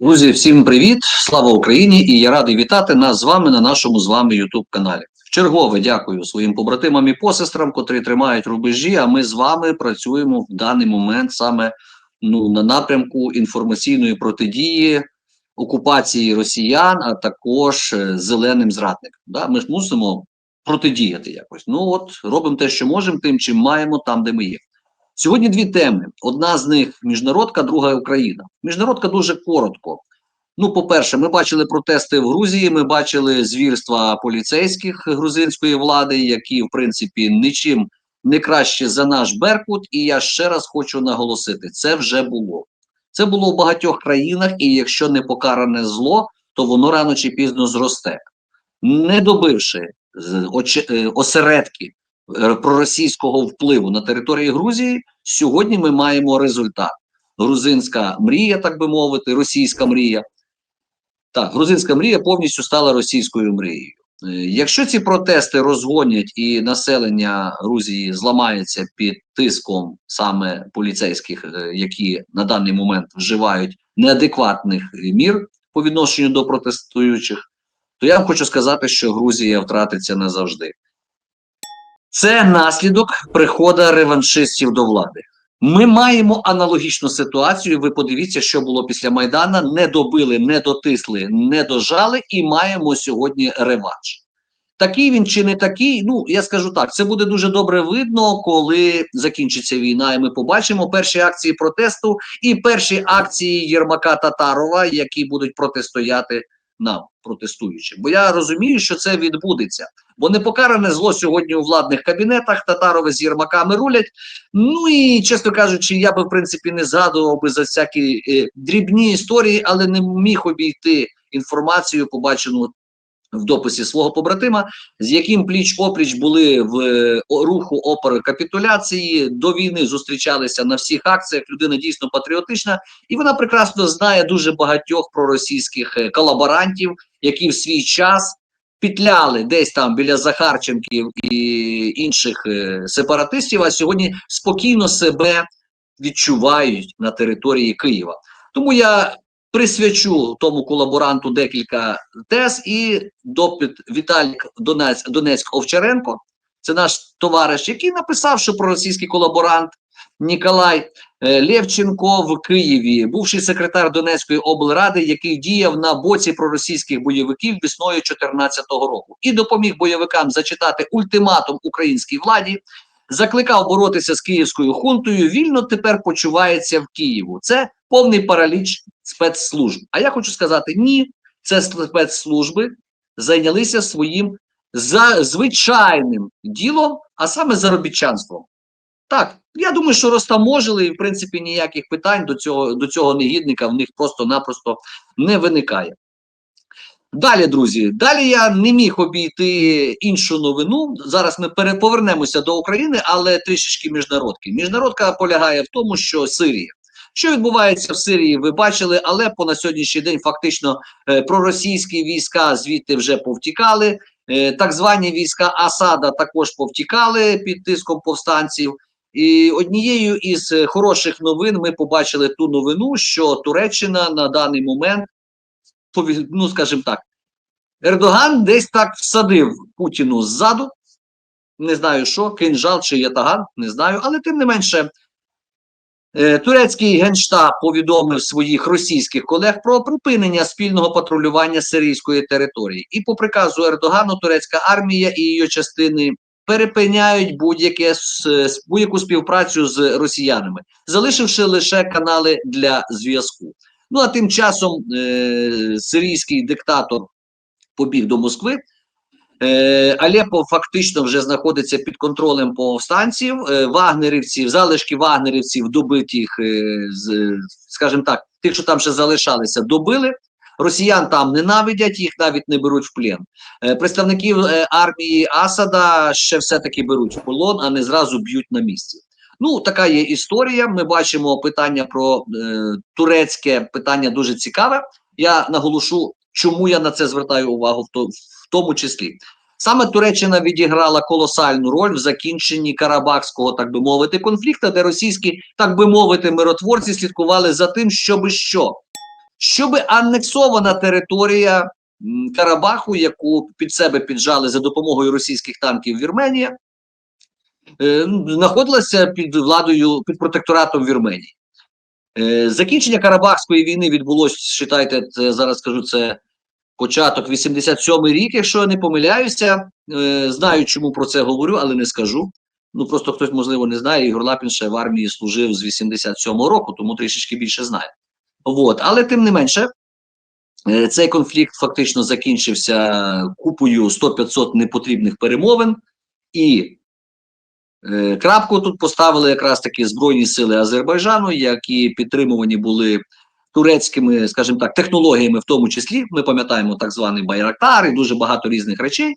Друзі, всім привіт! Слава Україні! І я радий вітати нас з вами на нашому з вами youtube каналі. Чергове дякую своїм побратимам і посестрам, котрі тримають рубежі. А ми з вами працюємо в даний момент саме ну, на напрямку інформаційної протидії окупації росіян, а також е, зеленим зрадникам. Да? Ми ж мусимо протидіяти якось. Ну от робимо те, що можемо, тим, чим маємо, там, де ми є. Сьогодні дві теми. Одна з них міжнародка, друга Україна. Міжнародка дуже коротко. Ну, по-перше, ми бачили протести в Грузії. Ми бачили звірства поліцейських грузинської влади, які, в принципі, нічим не краще за наш Беркут. І я ще раз хочу наголосити: це вже було. Це було в багатьох країнах, і якщо не покаране зло, то воно рано чи пізно зросте, не добивши е, осередки проросійського впливу на території Грузії, сьогодні ми маємо результат. Грузинська мрія, так би мовити, російська мрія. Так, грузинська мрія повністю стала російською мрією. Е, Якщо ці протести розгонять і населення Грузії зламається під тиском саме поліцейських, е, які на даний момент вживають неадекватних е, мір по відношенню до протестуючих, то я вам хочу сказати, що Грузія втратиться назавжди. Це наслідок приходу реваншистів до влади. Ми маємо аналогічну ситуацію. Ви подивіться, що було після Майдана. Не добили, не дотисли, не дожали, і маємо сьогодні реванш. Такий він чи не такий. Ну я скажу так: це буде дуже добре видно, коли закінчиться війна, і ми побачимо перші акції протесту і перші акції Єрмака Татарова, які будуть протистояти нам, протестуючим. Бо я розумію, що це відбудеться. Бо непокаране зло сьогодні у владних кабінетах Татарови з Єрмаками рулять. Ну і чесно кажучи, я би в принципі не згадував би за всякі е, дрібні історії, але не міг обійти інформацію, побачену в дописі свого побратима, з яким пліч опліч були в е, руху опери капітуляції до війни, зустрічалися на всіх акціях. Людина дійсно патріотична, і вона прекрасно знає дуже багатьох проросійських е, колаборантів, які в свій час петляли десь там біля Захарченків і інших е, сепаратистів, а сьогодні спокійно себе відчувають на території Києва. Тому я присвячу тому колаборанту декілька тез і допит Віталік Донець, Донецьк Овчаренко. Це наш товариш, який написав, що проросійський колаборант Ніколай е, Лєвченко в Києві, бувший секретар Донецької облради, який діяв на боці проросійських бойовиків весною 2014 року, і допоміг бойовикам зачитати ультиматум українській владі, закликав боротися з київською хунтою. Вільно тепер почувається в Києву. Це повний параліч спецслужб. А я хочу сказати: ні, це спецслужби зайнялися своїм за звичайним ділом, а саме заробітчанством. Так, я думаю, що розтаможили, і в принципі ніяких питань до цього до цього негідника в них просто-напросто не виникає. Далі, друзі, далі я не міг обійти іншу новину. Зараз ми переповернемося до України, але трішечки міжнародки. Міжнародка полягає в тому, що Сирія. Що відбувається в Сирії, ви бачили, але по на сьогоднішній день фактично е, проросійські війська звідти вже повтікали. Е, так звані війська Асада також повтікали під тиском повстанців. І однією із е, хороших новин ми побачили ту новину, що Туреччина на даний момент, ну скажімо так, Ердоган десь так всадив Путіну ззаду. Не знаю що, кинжал чи ятаган, не знаю, але тим не менше. Е, Турецький генштаб повідомив своїх російських колег про припинення спільного патрулювання сирійської території. І по приказу Ердогану турецька армія і її частини перепиняють будь-яке будь-яку співпрацю з росіянами, залишивши лише канали для зв'язку. Ну а тим часом е, сирійський диктатор побіг до Москви. Е, фактично вже знаходиться під контролем повстанців. Е, вагнерівців, залишки вагнерівців добитих, е, скажімо так, тих, що там ще залишалися, добили. Росіян там ненавидять, їх навіть не беруть в плен. Е, представників е, армії Асада ще все-таки беруть в полон, а не зразу б'ють на місці. Ну, така є історія. Ми бачимо питання про е, турецьке питання дуже цікаве. Я наголошу, чому я на це звертаю увагу в, то, в тому числі. Саме Туреччина відіграла колосальну роль в закінченні Карабахського, так би мовити, конфлікту, де російські, так би мовити, миротворці слідкували за тим, щоби що щоб анексована територія Карабаху, яку під себе піджали за допомогою російських танків Вірменія, е, знаходилася під владою, під протекторатом Вірменії. Е, Закінчення Карабахської війни відбулося, вважайте, це зараз скажу, це початок 87-й рік, якщо я не помиляюся. Е, Знаю, чому про це говорю, але не скажу. Ну просто хтось, можливо, не знає. Ігор Лапін ще в армії служив з 87-го року, тому трішечки більше знає. От, але тим не менше, е, цей конфлікт фактично закінчився купою 100-500 непотрібних перемовин, і е, крапку тут поставили якраз таки Збройні сили Азербайджану, які підтримувані були турецькими, скажімо так, технологіями, в тому числі. Ми пам'ятаємо так званий Байрактар і дуже багато різних речей.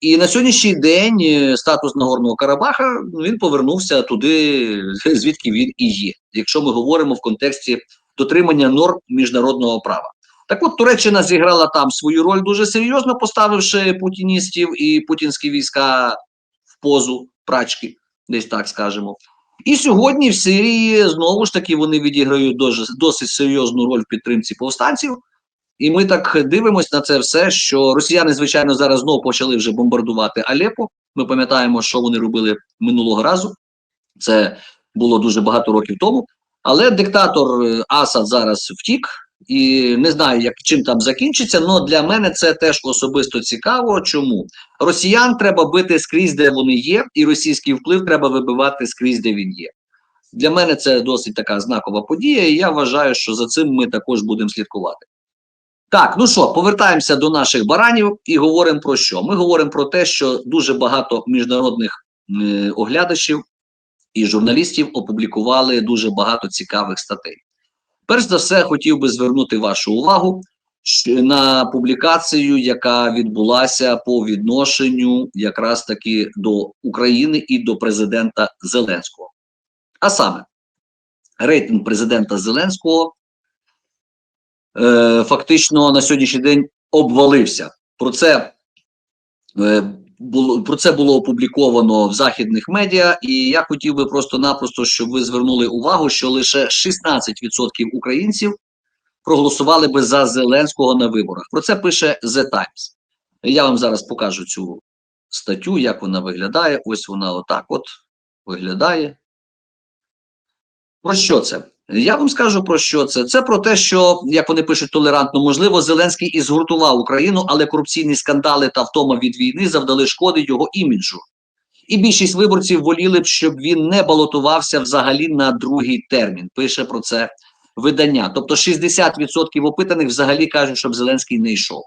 І на сьогоднішній день е, статус Нагорного Карабаха ну, він повернувся туди, звідки він і є, якщо ми говоримо в контексті дотримання норм міжнародного права. Так от Туреччина зіграла там свою роль дуже серйозно, поставивши путіністів і путінські війська в позу прачки, десь так скажемо. І сьогодні в Сирії знову ж таки вони відіграють досить серйозну роль в підтримці повстанців. І ми так дивимося на це все, що росіяни, звичайно, зараз знову почали вже бомбардувати Алеппо. Ми пам'ятаємо, що вони робили минулого разу. Це було дуже багато років тому. Але диктатор е, Асад зараз втік, і не знаю, як чим там закінчиться. але для мене це теж особисто цікаво. Чому росіян треба бити скрізь, де вони є, і російський вплив треба вибивати скрізь, де він є. Для мене це досить така знакова подія, і я вважаю, що за цим ми також будемо слідкувати. Так, ну що, повертаємося до наших баранів і говоримо про що? Ми говоримо про те, що дуже багато міжнародних е, оглядачів і журналістів опублікували дуже багато цікавих статей. Перш за все, хотів би звернути вашу увагу на публікацію, яка відбулася по відношенню якраз таки до України і до президента Зеленського. А саме, рейтинг президента Зеленського е, фактично на сьогоднішній день обвалився. Про це е, було про це було опубліковано в західних медіа, і я хотів би просто-напросто, щоб ви звернули увагу, що лише 16% українців проголосували би за Зеленського на виборах. Про це пише The Times. Я вам зараз покажу цю статтю, як вона виглядає. Ось вона отак от виглядає. Про що це? Я вам скажу про що це. Це про те, що як вони пишуть толерантно, можливо, Зеленський і згуртував Україну, але корупційні скандали та втома від війни завдали шкоди його іміджу. І більшість виборців воліли б, щоб він не балотувався взагалі на другий термін. Пише про це видання. Тобто 60% опитаних взагалі кажуть, щоб Зеленський не йшов.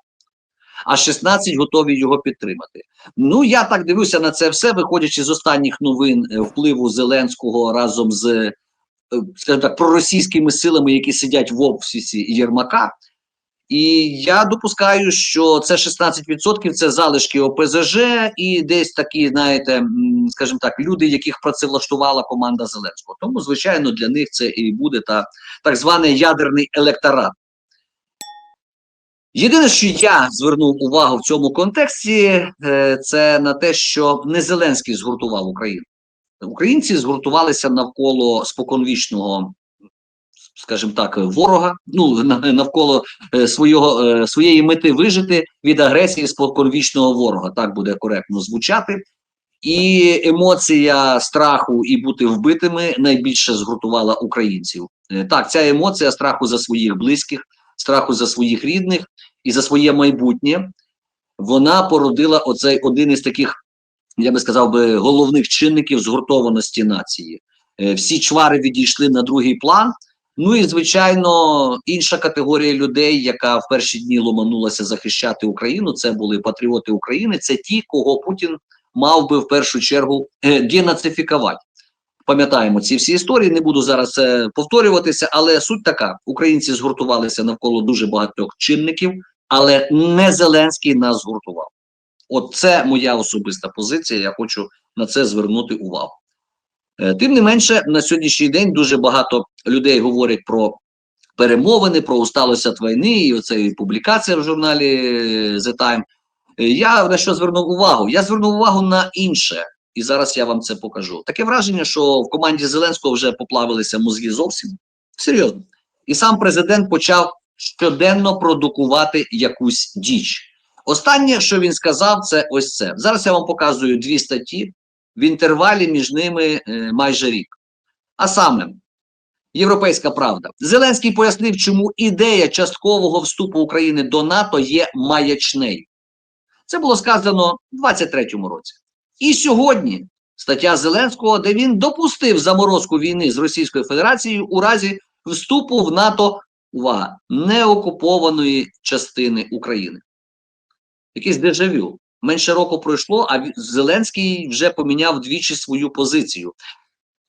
А 16 готові його підтримати. Ну я так дивлюся на це все, виходячи з останніх новин е, впливу Зеленського разом з скажімо так, проросійськими силами, які сидять в офісі Єрмака. І я допускаю, що це 16% це залишки ОПЗЖ і десь такі, знаєте, скажімо так, люди, яких працевлаштувала команда Зеленського. Тому, звичайно, для них це і буде та так званий ядерний електорат. Єдине, що я звернув увагу в цьому контексті, е, це на те, що не Зеленський згуртував Україну. Українці згуртувалися навколо споконвічного, скажімо так, ворога, ну навколо е, свого, е, своєї мети вижити від агресії споконвічного ворога. Так буде коректно звучати. І емоція страху і бути вбитими найбільше згуртувала українців. Е, Так, ця емоція страху за своїх близьких, страху за своїх рідних і за своє майбутнє, вона породила оцей один із таких я би сказав би, головних чинників згуртованості нації. Е, Всі чвари відійшли на другий план. Ну і звичайно, інша категорія людей, яка в перші дні ломанулася захищати Україну, це були патріоти України. Це ті, кого Путін мав би в першу чергу е, денацифікувати. Пам'ятаємо ці всі історії. Не буду зараз повторюватися, але суть така: українці згуртувалися навколо дуже багатьох чинників, але не Зеленський нас згуртував. От це моя особиста позиція. Я хочу на це звернути увагу. Е, Тим не менше, на сьогоднішній день дуже багато людей говорять про перемовини, про усталость від війни, і оце і публікація в журналі е, The Time. Е, Я на що звернув увагу? Я звернув увагу на інше, і зараз я вам це покажу. Таке враження, що в команді Зеленського вже поплавилися мозги зовсім серйозно. І сам президент почав щоденно продукувати якусь діч. Останнє, що він сказав, це ось це. Зараз я вам показую дві статті в інтервалі між ними е, майже рік. А саме, Європейська правда. Зеленський пояснив, чому ідея часткового вступу України до НАТО є маячнею. Це було сказано в 23-му році. І сьогодні стаття Зеленського, де він допустив заморозку війни з Російською Федерацією у разі вступу в НАТО увага, неокупованої частини України. Якийсь дежавю. Менше року пройшло, а Зеленський вже поміняв двічі свою позицію.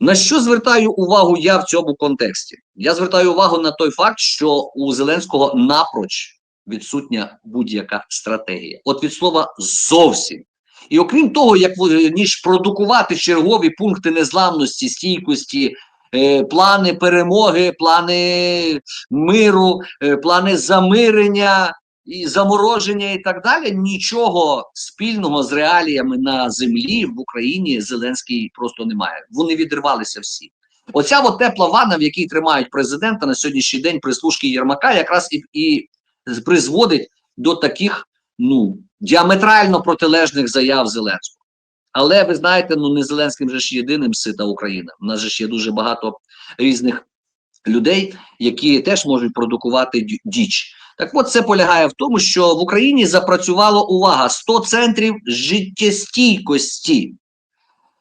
На що звертаю увагу я в цьому контексті? Я звертаю увагу на той факт, що у Зеленського напроч відсутня будь-яка стратегія. От від слова зовсім. І окрім того, як ніж продукувати чергові пункти незламності, стійкості, е, плани перемоги, плани миру, е, плани замирення і замороження, і так далі, нічого спільного з реаліями на землі в Україні Зеленський просто немає. Вони відривалися всі. Оця от тепла ванна, в якій тримають президента на сьогоднішній день прислужки Єрмака, якраз і, і призводить до таких ну діаметрально протилежних заяв Зеленського. Але ви знаєте, ну не Зеленським же ж єдиним сита Україна. У нас же ж є дуже багато різних людей, які теж можуть продукувати діч. Так от це полягає в тому, що в Україні запрацювало увага 100 центрів життєстійкості.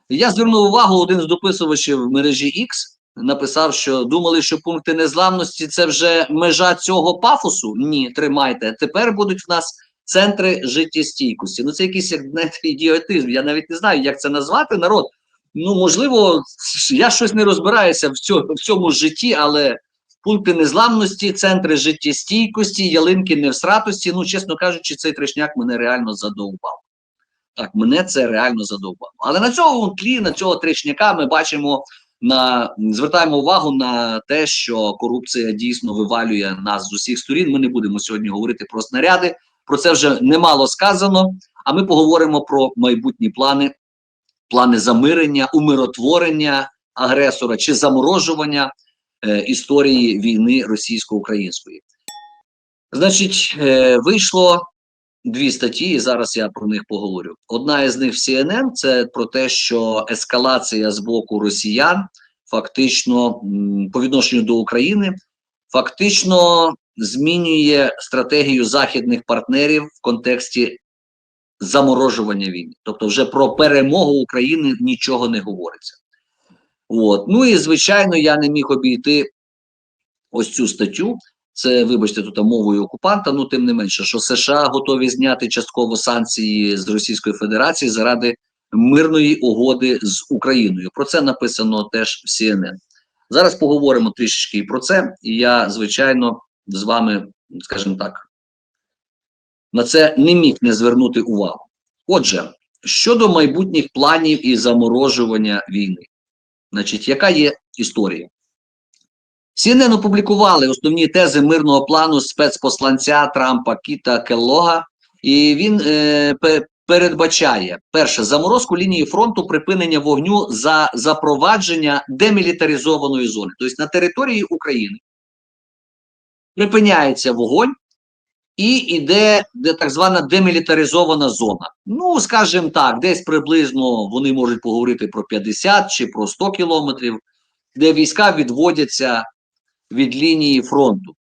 Я звернув увагу, один з дописувачів мережі X написав, що думали, що пункти незламності це вже межа цього пафосу. Ні, тримайте. Тепер будуть в нас центри життєстійкості. Ну, це якийсь як ідіотизм. Я навіть не знаю, як це назвати народ. Ну, можливо, я щось не розбираюся в цьому, в цьому житті, але пункти незламності, центри життєстійкості, ялинки невсратості. Ну, чесно кажучи, цей трешняк мене реально задовбав. Так, мене це реально задовбало. Але на цьому тлі, на цього тришняка ми бачимо на звертаємо увагу на те, що корупція дійсно вивалює нас з усіх сторін. Ми не будемо сьогодні говорити про снаряди. Про це вже немало сказано. А ми поговоримо про майбутні плани, плани замирення, умиротворення агресора чи заморожування е, історії війни російсько-української. Значить, е, вийшло дві статті, і зараз я про них поговорю. Одна із них в CNN – це про те, що ескалація з боку росіян фактично по відношенню до України фактично змінює стратегію західних партнерів в контексті заморожування війни. Тобто, вже про перемогу України нічого не говориться. От. Ну і звичайно, я не міг обійти ось цю статтю. Це, вибачте, тут мовою окупанта, ну тим не менше, що США готові зняти частково санкції з Російської Федерації заради мирної угоди з Україною. Про це написано теж в CNN. Зараз поговоримо трішечки і про це, і я, звичайно, з вами, скажімо так, на це не міг не звернути увагу. Отже, щодо майбутніх планів і заморожування війни, значить, яка є історія? CNN опублікували основні тези мирного плану спецпосланця Трампа Кіта Келлога, і він е, передбачає перше заморозку лінії фронту припинення вогню за запровадження демілітаризованої зони. Тобто на території України припиняється вогонь і йде де так звана демілітаризована зона. Ну, скажімо так, десь приблизно вони можуть поговорити про 50 чи про 100 кілометрів, де війська відводяться від лінії фронту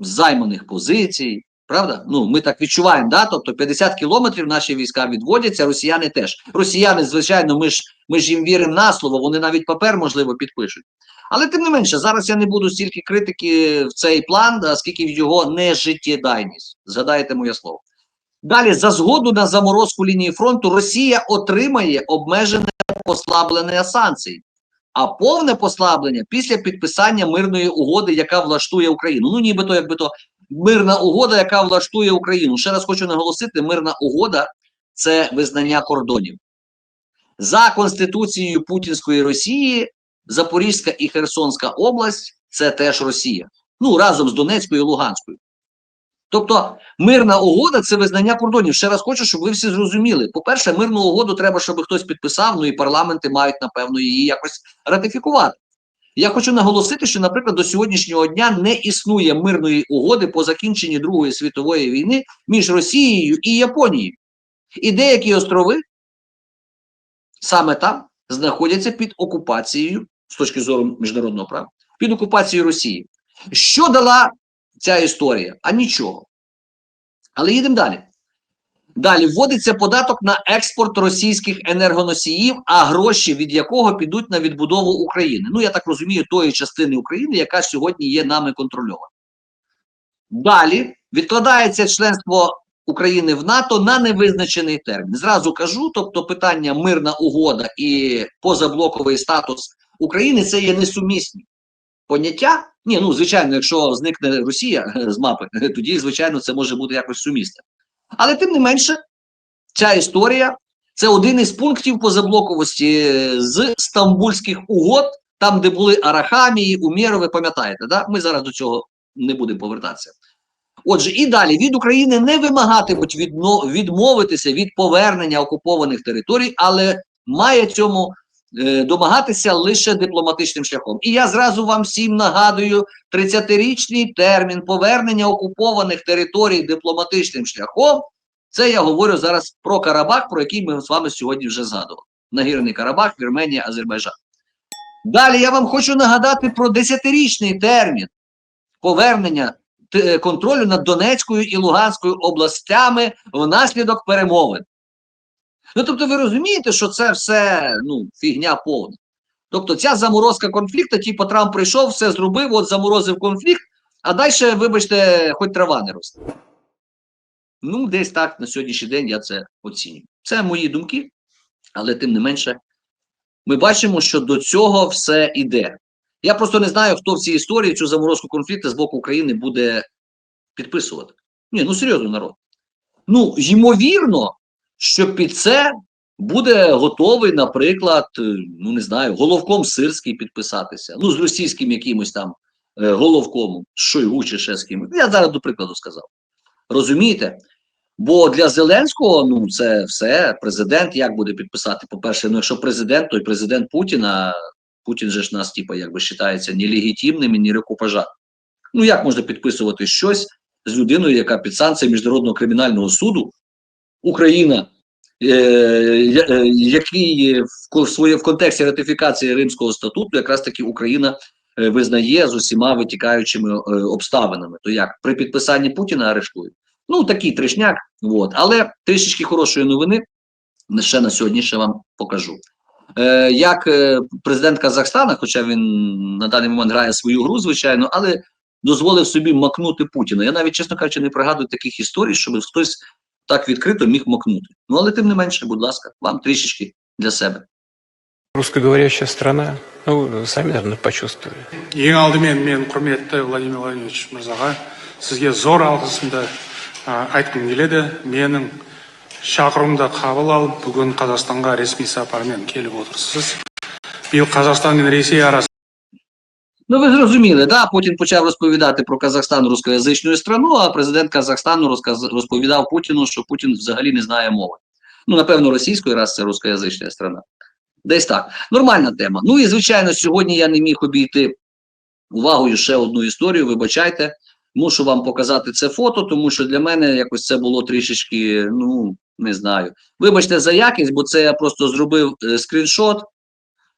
з займаних позицій. Правда? Ну, ми так відчуваємо, да? тобто 50 кілометрів наші війська відводяться, росіяни теж. Росіяни, звичайно, ми ж ми ж їм віримо на слово, вони навіть папер, можливо, підпишуть. Але тим не менше, зараз я не буду стільки критики в цей план, оскільки в його нежиттєдайність. Згадайте моє слово. Далі, за згоду на заморозку лінії фронту, Росія отримає обмежене послаблення санкцій а повне послаблення після підписання мирної угоди, яка влаштує Україну. Ну, нібито, якби то мирна угода, яка влаштує Україну. Ще раз хочу наголосити: мирна угода це визнання кордонів. За Конституцією Путінської Росії, Запорізька і Херсонська область це теж Росія. Ну разом з Донецькою і Луганською. Тобто мирна угода це визнання кордонів. Ще раз хочу, щоб ви всі зрозуміли. По-перше, мирну угоду треба, щоб хтось підписав, ну і парламенти мають, напевно, її якось ратифікувати. Я хочу наголосити, що, наприклад, до сьогоднішнього дня не існує мирної угоди по закінченні Другої світової війни між Росією і Японією. І деякі острови саме там знаходяться під окупацією з точки зору міжнародного права, під окупацією Росії. Що дала ця історія? А нічого. Але їдемо далі. Далі вводиться податок на експорт російських енергоносіїв, а гроші від якого підуть на відбудову України. Ну, я так розумію, тої частини України, яка сьогодні є нами контрольована. Далі відкладається членство України в НАТО на невизначений термін. Зразу кажу, тобто питання мирна угода і позаблоковий статус України це є несумісні поняття. Ні, ну звичайно, якщо зникне Росія з мапи, тоді, звичайно, це може бути якось сумісне. Але тим не менше, ця історія це один із пунктів позаблоковості е, з стамбульських угод, там, де були Арахамії, Умєрови, пам'ятаєте, да? ми зараз до цього не будемо повертатися. Отже, і далі від України не вимагатимуть відмовитися від повернення окупованих територій, але має цьому е, домагатися лише дипломатичним шляхом. І я зразу вам всім нагадую: 30-річний термін повернення окупованих територій дипломатичним шляхом. Це я говорю зараз про Карабах, про який ми з вами сьогодні вже згадували. Нагірний Карабах, Вірменія, Азербайджан. Далі я вам хочу нагадати про 10-річний термін повернення т- контролю над Донецькою і Луганською областями внаслідок перемовин. Ну, тобто, ви розумієте, що це все ну, фігня повна. Тобто, ця заморозка конфлікту, типу, Трамп прийшов, все зробив, от заморозив конфлікт, а далі, вибачте, хоч трава не росте. Ну, десь так на сьогоднішній день я це оцінюю. Це мої думки, але тим не менше, ми бачимо, що до цього все йде. Я просто не знаю, хто в цій історії цю заморозку конфлікту з боку України буде підписувати. Ні, ну серйозно, народ. Ну, ймовірно, що під це буде готовий, наприклад, е, ну не знаю, головком Сирський підписатися. Ну, з російським якимось там е, головком, Шойгу чи ще з ким. Я зараз до прикладу сказав. Розумієте? Бо для Зеленського ну це все. Президент як буде підписати? По-перше, ну якщо президент, то й президент Путіна. Путін же ж нас, типа, якби вважається нелегітимним і ні рекупажа. Ну як можна підписувати щось з людиною, яка під санкціями міжнародного кримінального суду Україна, е, е, який в, своє, в контексті ратифікації Римського статуту, якраз таки Україна е, визнає з усіма витікаючими обставинами. То як при підписанні Путіна арештують? Ну такий трешняк. От. Але трішечки хорошої новини ще на сьогодні ще вам покажу. Як президент Казахстана, хоча він на даний момент грає свою гру, звичайно, але дозволив собі макнути Путіна. Я навіть, чесно кажучи, не пригадую таких історій, щоб хтось так відкрито міг макнути. Ну але тим не менше, будь ласка, вам трішечки для себе. Русскоговорящая страна, ну, сами, наверное, почувствовали. ең алдымен мен құрметті владимир владимирович мырзаға сізге зор алғысымды айтқым келеді менің шақыруымды қабыл алып бүгін қазақстанға ресми сапармен келіп отырсыз биыл қазақстан мен ресей арасында Ну, ви зрозуміли, да? Путін почав розповідати про Казахстан рускоязичною страну, а президент Казахстану розповідав Путіну, що Путін взагалі не знає мови. Ну, напевно, російської раз це рускоязична страна. Десь так. Нормальна тема. Ну і звичайно, сьогодні я не міг обійти увагою ще одну історію. Вибачайте, мушу вам показати це фото, тому що для мене якось це було трішечки, ну не знаю. Вибачте за якість, бо це я просто зробив е, скріншот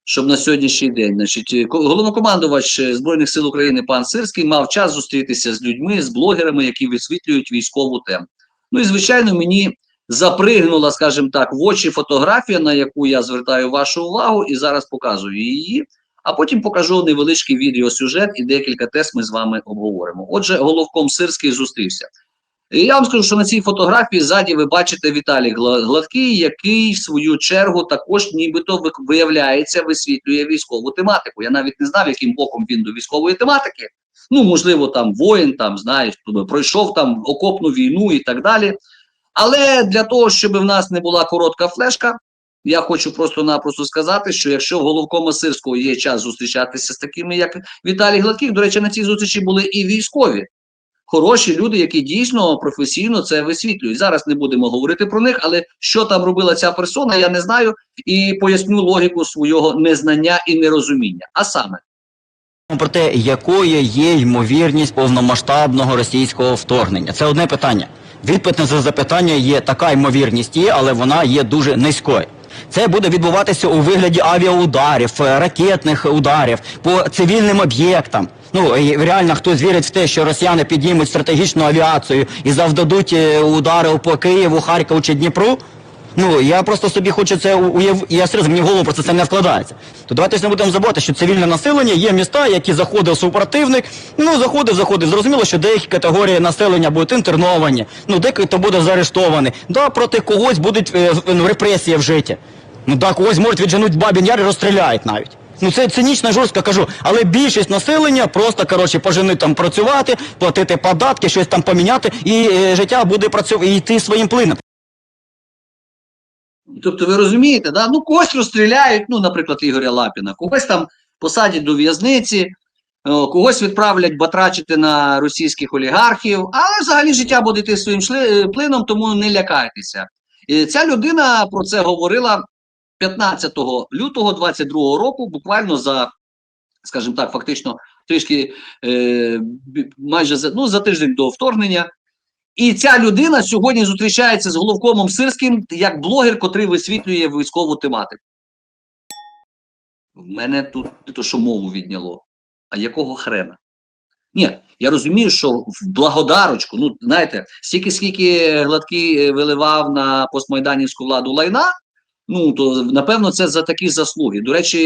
щоб на сьогоднішній день, значить, е, ко- головнокомандувач е, Збройних сил України пан Сирський мав час зустрітися з людьми, з блогерами, які висвітлюють військову тему. Ну і звичайно, мені запригнула, скажімо так, в очі фотографія, на яку я звертаю вашу увагу, і зараз показую її. А потім покажу невеличкий відеосюжет і декілька тез ми з вами обговоримо. Отже, головком Сирський зустрівся. І я вам скажу, що на цій фотографії ззаді ви бачите Віталій Гладкий, який в свою чергу також нібито виявляється, висвітлює військову тематику. Я навіть не знав, яким боком він до військової тематики. Ну, можливо, там воїн, там знаєш, пройшов там окопну війну і так далі. Але для того, щоб в нас не була коротка флешка, я хочу просто-напросто сказати, що якщо в головкома Сирського є час зустрічатися з такими, як Віталій Гладкий, до речі, на цій зустрічі були і військові хороші люди, які дійсно професійно це висвітлюють. Зараз не будемо говорити про них, але що там робила ця персона, я не знаю і поясню логіку свого незнання і нерозуміння. А саме, про те, якою є ймовірність повномасштабного російського вторгнення. Це одне питання. Відповідь на це запитання є така ймовірність є, але вона є дуже низькою. Це буде відбуватися у вигляді авіаударів, е, ракетних ударів по цивільним об'єктам. Ну реально хтось вірить в те, що росіяни піднімуть стратегічну авіацію і завдадуть е, удари по Києву, Харкову чи Дніпру. Ну я просто собі хочу це уяв... Я серйозно, мені в голову просто це не вкладається. То давайте не будемо забувати, що цивільне населення є міста, які заходив супротивник. Ну заходив, заходив. Зрозуміло, що деякі категорії населення будуть інтерновані, ну деякі то буде заарештовані. Да, проти когось будуть е, в- ну, репресії вжиті. Ну да, когось можуть відженуть бабін яр і розстріляють навіть. Ну це цинічно, жорстко кажу, але більшість населення просто коротше поженуть там працювати, платити податки, щось там поміняти, і е, життя буде працювати йти своїм плином. Тобто, ви розумієте, да? ну когось розстріляють, ну, наприклад, Ігоря Лапіна, когось там посадять до в'язниці, когось відправлять батрачити на російських олігархів, але взагалі життя буде йти своїм шли- е, плином, тому не лякайтеся. І ця людина про це говорила 15 лютого 22 року, буквально за, скажімо так, фактично трішки е, майже за, ну, за тиждень до вторгнення. І ця людина сьогодні зустрічається з головкомом Сирським як блогер, котрий висвітлює військову тематику. В мене тут не то, що мову відняло. А якого хрена? Ні, я розумію, що в благодарочку, ну знаєте, стільки скільки гладкий е, виливав на постмайданівську владу лайна, ну то напевно це за такі заслуги. До речі,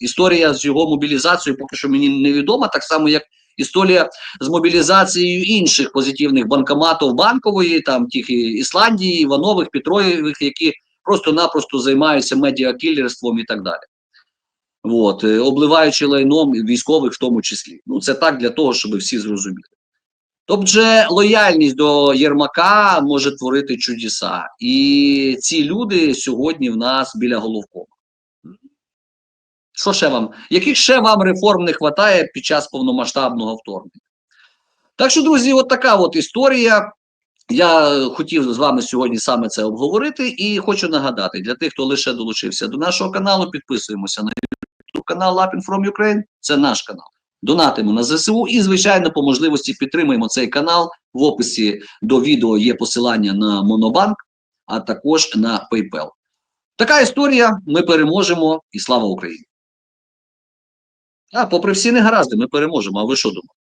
історія з його мобілізацією поки що мені невідома, так само як історія з мобілізацією інших позитивних банкоматів банкової, там тих Ісландії, Іванових, Петроєвих, які просто-напросто займаються медіакілерством і так далі. От, е, обливаючи лайном військових в тому числі. Ну, це так для того, щоб всі зрозуміли. Тобто лояльність до Єрмака може творити чудеса. І ці люди сьогодні в нас біля головкома. Що ще вам? Яких ще вам реформ не вистачає під час повномасштабного вторгнення? Так що, друзі, от така от історія. Я хотів з вами сьогодні саме це обговорити і хочу нагадати для тих, хто лише долучився до нашого каналу, підписуємося на YouTube канал Lapin from Ukraine. Це наш канал. Донатимо на ЗСУ і, звичайно, по можливості підтримуємо цей канал. В описі до відео є посилання на Монобанк, а також на PayPal. Така історія. Ми переможемо і слава Україні! А попри всі негаразди, ми переможемо. А ви що думаєте?